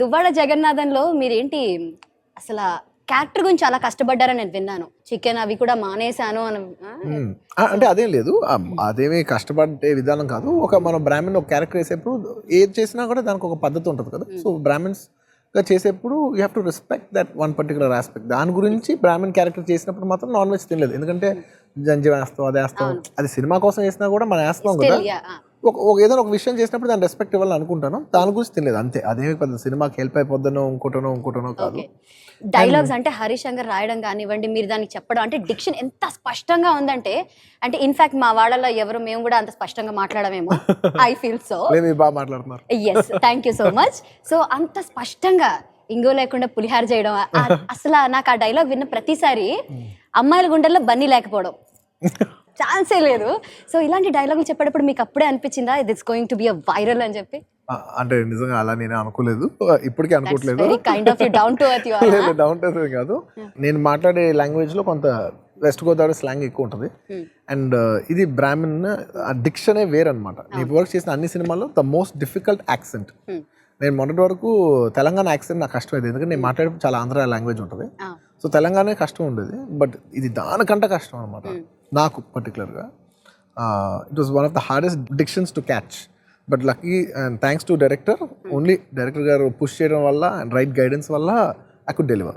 దువ్వాడ జగన్నాథంలో మీరేంటి అసలు క్యారెక్టర్ గురించి చాలా కష్టపడ్డారని నేను విన్నాను. చికెన్ అవి కూడా మానేశాను అని అంటే అదేం లేదు. అదేమీ కష్టపడే విధానం కాదు. ఒక మనం బ్రాహ్మణ్ ఒక క్యారెక్టర్ వేసేప్పుడు ఏది చేసినా కూడా దానికి ఒక పద్ధతి ఉంటుంది కదా. సో బ్రాహ్మణ్స్గా చేసేప్పుడు you have to respect that one particular aspect దాని గురించి బ్రాహ్మణ్ క్యారెక్టర్ చేసినప్పుడు మాత్రం నాన్ వెజ్ తినలేదు. ఎందుకంటే జంజి వేస్తాం అది వేస్తాం. అది సినిమా కోసం వేసినా కూడా మనం వేస్తాం కదా. ఒక ఏదైనా ఒక విషయం చేసినప్పుడు దాన్ని రెస్పెక్ట్ ఇవ్వాలని అనుకుంటాను. దాని గురించి తినలేదు అంతే. అదేమి పెద్ద సినిమాకి హెల్ప్ అయిపోద్దనో ఇంకోటనో ఇంకోటనో కాదు. డైలాగ్స్ అంటే హరీష్ శంకర్ రాయడం కానివ్వండి మీరు దానికి చెప్పడం అంటే డిక్షన్ ఎంత స్పష్టంగా ఉందంటే అంటే ఇన్ఫాక్ట్ మా వాళ్ళలో ఎవరు మేము కూడా అంత స్పష్టంగా మాట్లాడమేమో. ఐ ఫీల్ సో బాగా మాట్లాడుతున్నారు. Yes thank you so much so అంత స్పష్టంగా ఇంగో లేకుండా పులిహార చేయడం అసలు నాకు ఆ డైలాగ్ విన్న ప్రతిసారి అమ్మాయిల గుండెల్లో బన్నీ లేకపోవడం. ఛాన్సే లేదు. సో ఇలాంటి డైలాగులు చెప్పేటప్పుడు మీకు అప్పుడే అనిపించిందా? It's going to be a viral అని చెప్పి? అంటే నిజంగా అలా నేను అనుకోలేదు. ఇప్పటికీ అనుకోవట్లేదు డౌన్ టు ఎర్త్ కాదు. నేను మాట్లాడే లాంగ్వేజ్లో కొంత వెస్ట్ గోదావరి స్లాంగ్ ఎక్కువ ఉంటుంది. అండ్ ఇది బ్రాహ్మణ్ డిక్షనే వేరనమాట నేను వర్క్ చేసిన అన్ని సినిమాల్లో ద మోస్ట్ డిఫికల్ట్ యాక్సెంట్ నేను మొన్నటి వరకు తెలంగాణ యాక్సెంట్ నాకు కష్టమైంది ఎందుకంటే నేను మాట్లాడేప్పుడు చాలా ఆంధ్ర లాంగ్వేజ్ ఉంటుంది. సో తెలంగాణ కష్టం ఉండేది. బట్ ఇది దానికంటే కష్టం అనమాట నాకు పర్టికులర్గా it was one of the hardest dictions to catch but lucky and thanks to director only director గారు పుష్ చేయడం వల్ల అండ్ రైట్ గైడెన్స్ వల్ల ఐ కుడ్ డెలివర్